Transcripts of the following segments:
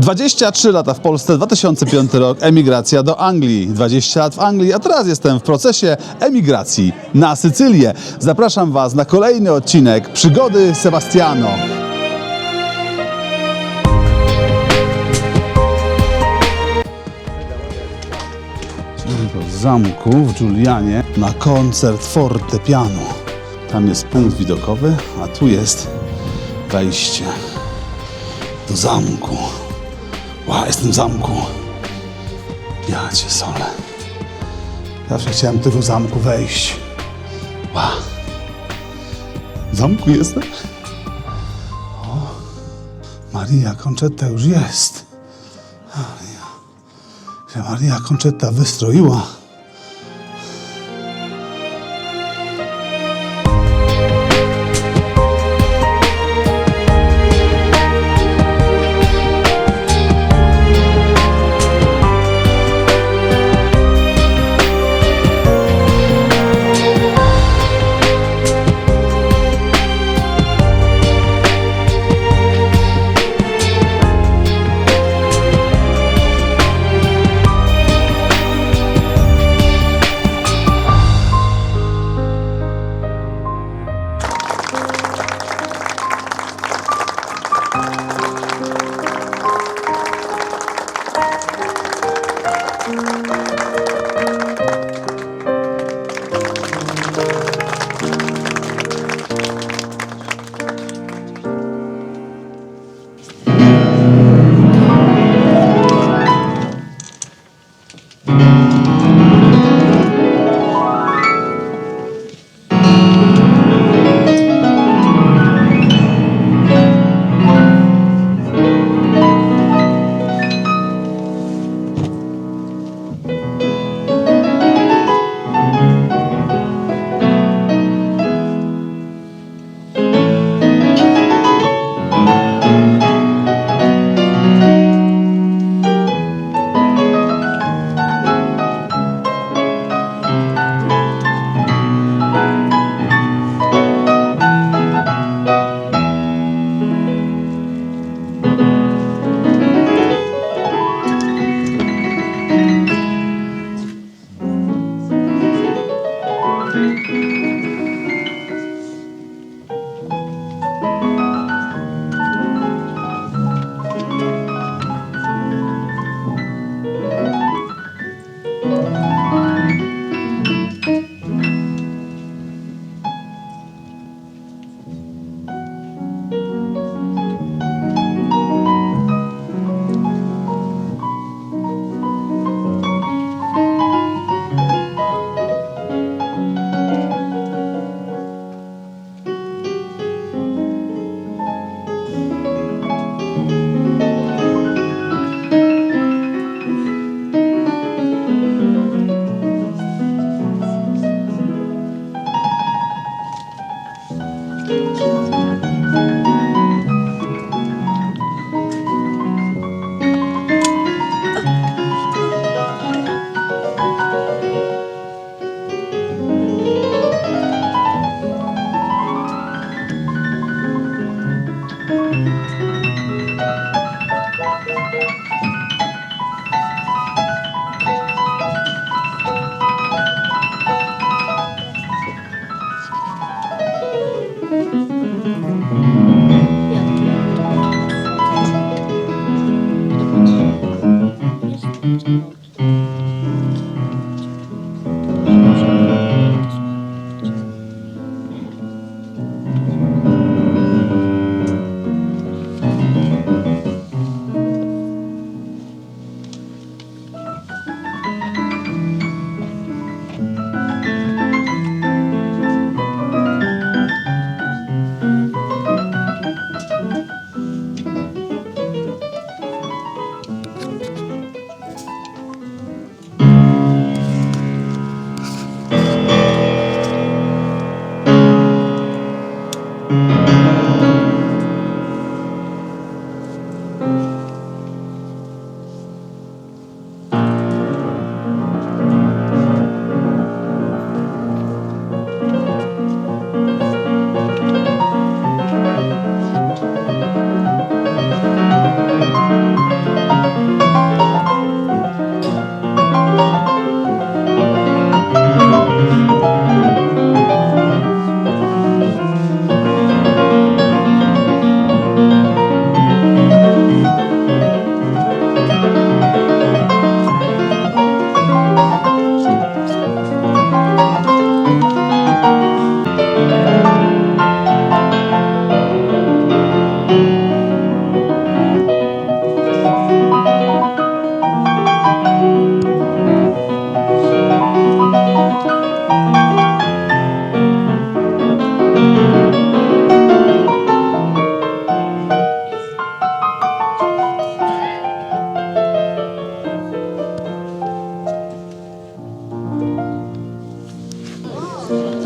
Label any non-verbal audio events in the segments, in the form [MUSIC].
23 lata w Polsce, 2005 rok, emigracja do Anglii. 20 lat w Anglii, a teraz jestem w procesie emigracji na Sycylię. Zapraszam Was na kolejny odcinek Przygody Sebastiano. do zamku w Giulianie na koncert fortepianu. Tam jest punkt widokowy, a tu jest wejście do zamku. Ła, jestem w zamku. Ja cię solę. Zawsze chciałem do tego zamku wejść. Ła. W zamku jestem? O, Maria Conchetta już jest. się Maria Conchetta wystroiła.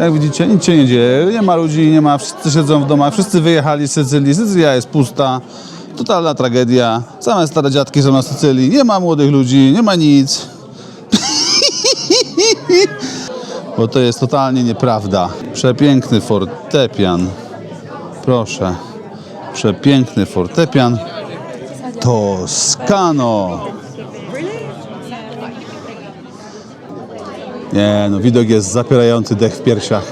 Jak widzicie, nic się nie dzieje, nie ma ludzi, nie ma, wszyscy siedzą w domach, wszyscy wyjechali z Sycylii, Sycylia jest pusta, totalna tragedia, same stare dziadki są na Sycylii, nie ma młodych ludzi, nie ma nic. [LAUGHS] Bo to jest totalnie nieprawda. Przepiękny fortepian. Proszę. Przepiękny fortepian. Toskano. Nie, no widok jest zapierający dech w piersiach.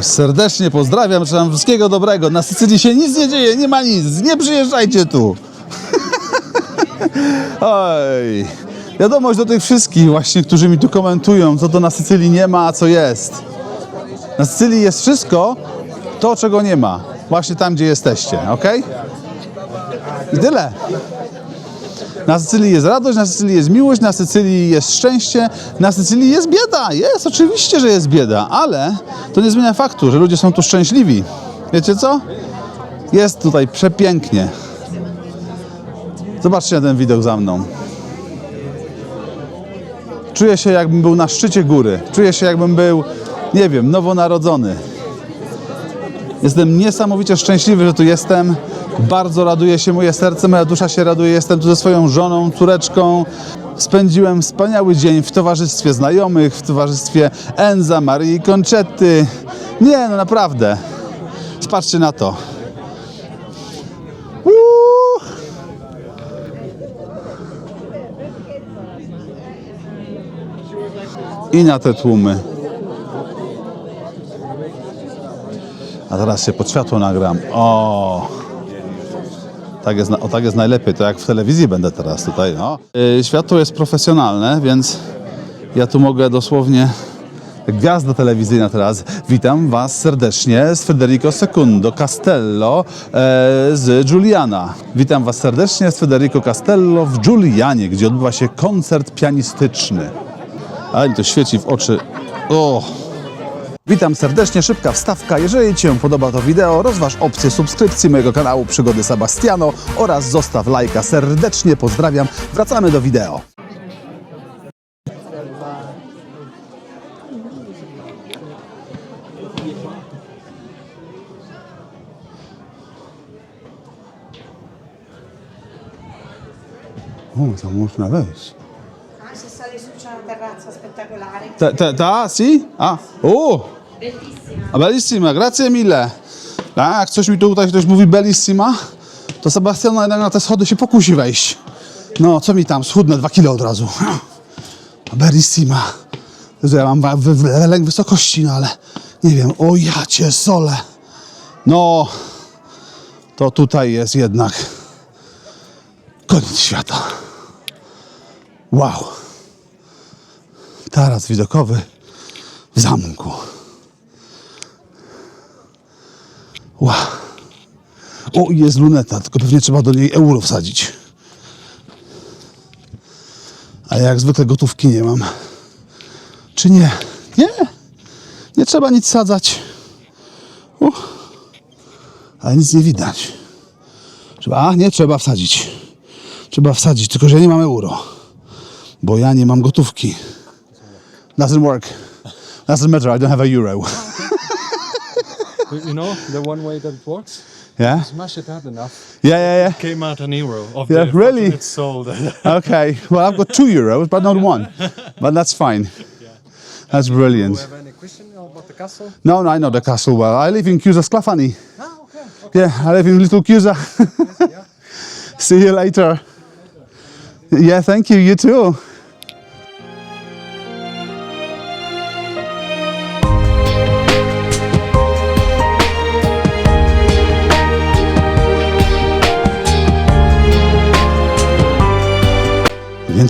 Serdecznie pozdrawiam, życzę wam wszystkiego dobrego. Na Sycylii się nic nie dzieje, nie ma nic. Nie przyjeżdżajcie tu. [LAUGHS] Oj. Wiadomość do tych wszystkich właśnie, którzy mi tu komentują, co to na Sycylii nie ma, a co jest. Na Sycylii jest wszystko to, czego nie ma. Właśnie tam, gdzie jesteście, ok? I tyle. Na Sycylii jest radość, na Sycylii jest miłość, na Sycylii jest szczęście, na Sycylii jest bieda. Jest, oczywiście, że jest bieda, ale to nie zmienia faktu, że ludzie są tu szczęśliwi. Wiecie co? Jest tutaj przepięknie. Zobaczcie na ten widok za mną. Czuję się, jakbym był na szczycie góry. Czuję się, jakbym był, nie wiem, nowonarodzony. Jestem niesamowicie szczęśliwy, że tu jestem. Bardzo raduje się moje serce, moja dusza się raduje. Jestem tu ze swoją żoną, córeczką. Spędziłem wspaniały dzień w towarzystwie znajomych, w towarzystwie Enza, Marii Conczetty. Nie, no naprawdę. Spatrzcie na to. I na te tłumy. A teraz się pod światło nagram. O! Tak jest, o, tak jest najlepiej. To jak w telewizji będę teraz tutaj. No. Yy, światło jest profesjonalne, więc ja tu mogę dosłownie. Gwiazda telewizyjna teraz. Witam Was serdecznie z Federico Secundo Castello e, z Giuliana. Witam Was serdecznie z Federico Castello w Giulianie, gdzie odbywa się koncert pianistyczny. Ale to świeci w oczy. O! Witam serdecznie, szybka wstawka. Jeżeli Ci się podoba to wideo, rozważ opcję subskrypcji mojego kanału Przygody Sebastiano oraz zostaw lajka. Serdecznie pozdrawiam. Wracamy do wideo. O, tam można wejść. Ah, si sale su c'è una terrazza spettacolare. Ta, ta, ta si? A, o! Bellissima. Bellissima, grazie mille. A, jak coś mi tu tutaj ktoś mówi bellissima, to Sebastian jednak na te schody się pokusi wejść. No, co mi tam, schudnę dwa kilo od razu. Bellissima. Jezu, ja mam wy- lęk wysokości, no ale nie wiem, o ja cię solę. No, to tutaj jest jednak koniec świata. Wow. Taras widokowy w zamku. Wow. O, jest luneta, tylko pewnie trzeba do niej euro wsadzić. A ja jak zwykle gotówki nie mam. Czy nie? Nie. Nie trzeba nic sadzać. U. Ale nic nie widać. Trzeba, a nie trzeba wsadzić. Trzeba wsadzić, tylko że ja nie mam euro. Bo ja nie mam gotówki. Doesn't work. Doesn't matter, I don't have a euro. You you know, the one way that it works? Yeah? Smash it hard enough. Yeah, yeah, yeah. Came out an euro of Yeah, the really? It's sold. [LAUGHS] Okay, well, I've got two euros, but not one. But that's fine. Yeah. That's Do brilliant. you have any question about the castle? No, no, I know the castle well. I live in Cusa Sclafani. Ah, okay. Yeah, I live in Little Cusa. [LAUGHS] See you later. Yeah, thank you. You too.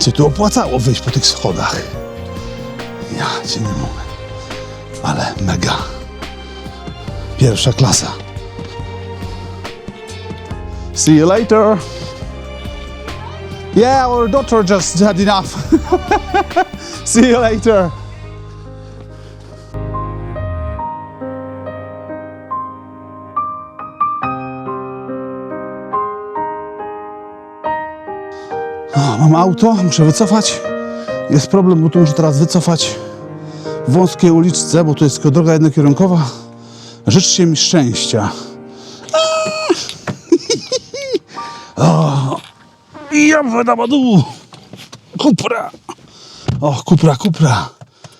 Więcej tu opłacało wyjść po tych schodach. Ja cię nie mogę. Ale mega. Pierwsza klasa. See you later. Yeah, our daughter just had enough. [LAUGHS] See you later. Mam auto, muszę wycofać Jest problem, bo tu muszę teraz wycofać wąskie uliczce, bo tu jest tylko droga jednokierunkowa. Życzcie mi szczęścia. [LAUGHS] O, ja wydabadu. Kupra. O, kupra, kupra.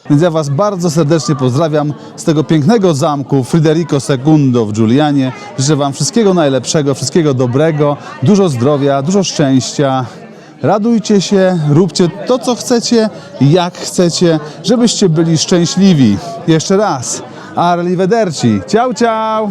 Więc ja Was bardzo serdecznie pozdrawiam z tego pięknego zamku Friderico II w Giulianie. Życzę Wam wszystkiego najlepszego, wszystkiego dobrego, dużo zdrowia, dużo szczęścia. Radujcie się, róbcie to, co chcecie, jak chcecie, żebyście byli szczęśliwi. Jeszcze raz. Arrivederci. Ciao, ciao.